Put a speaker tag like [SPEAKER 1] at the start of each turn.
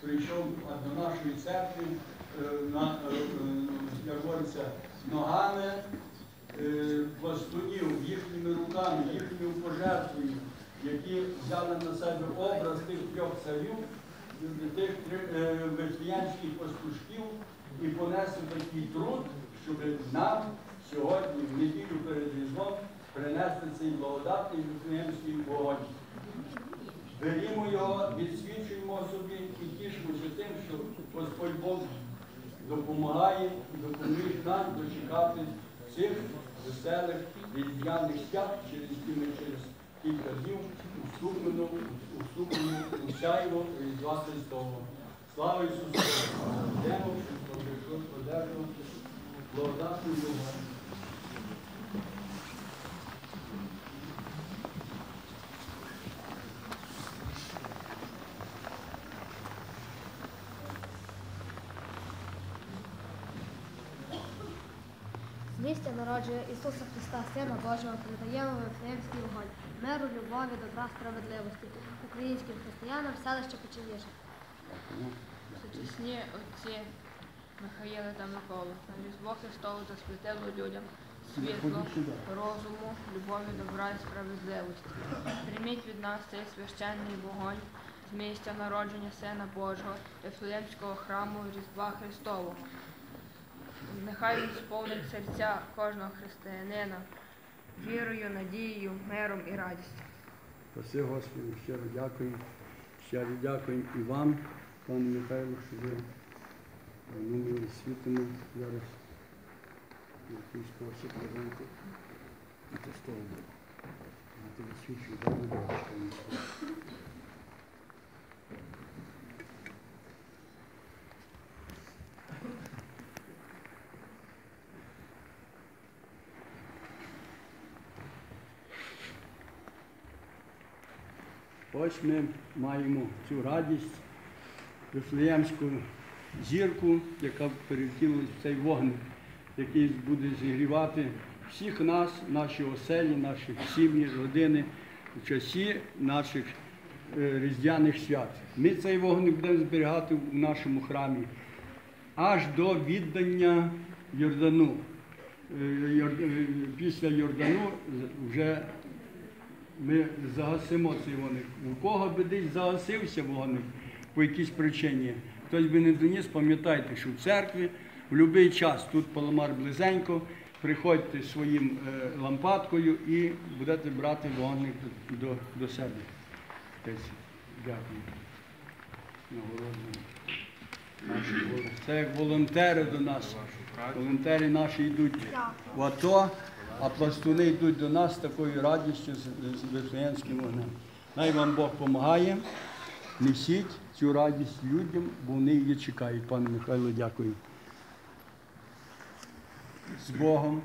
[SPEAKER 1] прийшов до нашої церкви, е, е, е, як говориться, ногами пластунів, їхніми руками, їхньою пожертвою, які взяли на себе образ тих трьох царів, тих е, пастушків і понесли такий труд, щоб нам сьогодні, в неділю перед Різдвом, принести цей благодатний вифлеємський вогонь. Берімо його, відсвічуємо собі і тішимося тим, що Господь Бог допомагає і допоміг нам дочекати цих веселих різдвяних свят, через які ми через кілька днів вступимо, вступимо у сяйво Різдва Христового. Слава Ісусу! Йдемо, щоб прийшов подержувати благодатну
[SPEAKER 2] З народження Ісуса Христа, Сина Божого, передаємо Вифлеємський вогонь, миру, любові, добра, справедливості українським християнам селища Печеніше.
[SPEAKER 3] Сучасні отці Михаїла та Микола, на Різдво Христове засвітило людям світло, розуму, любові, добра і справедливості. Прийміть від нас цей священний вогонь з місця народження Сина Божого, Ефлеємського храму Різдва Христового. Нехай він сповнить серця кожного християнина вірою, надією, миром і радістю.
[SPEAKER 1] Спаси Господи, щиро дякую. Щиро дякую і вам, пане Михайло, що ви ну, ми світимо зараз в якийсь спосіб разанку. І це столу. А ти Ось ми маємо цю радість, Вифлеємську зірку, яка перевтілилась в цей вогник, який буде зігрівати всіх нас, наші оселі, наші сім'ї, родини в часі наших е, різдвяних свят. Ми цей вогник будемо зберігати в нашому храмі аж до віддання Йордану. Е, е, Після Йордану вже ми загасимо цей вогник. У кого би десь загасився вогник по якійсь причині, хтось би не доніс, пам'ятайте, що в церкві в будь-який час тут паламар близенько, приходьте своїм е, лампадкою і будете брати вогник до, до, себе. Дякую. Це як волонтери до нас. Волонтери наші йдуть в АТО, а пластуни йдуть до нас такою радістю з, Вифлеємським вогнем. Най вам Бог допомагає. Несіть цю радість людям, бо вони її чекають. Пане Михайло, дякую. З Богом.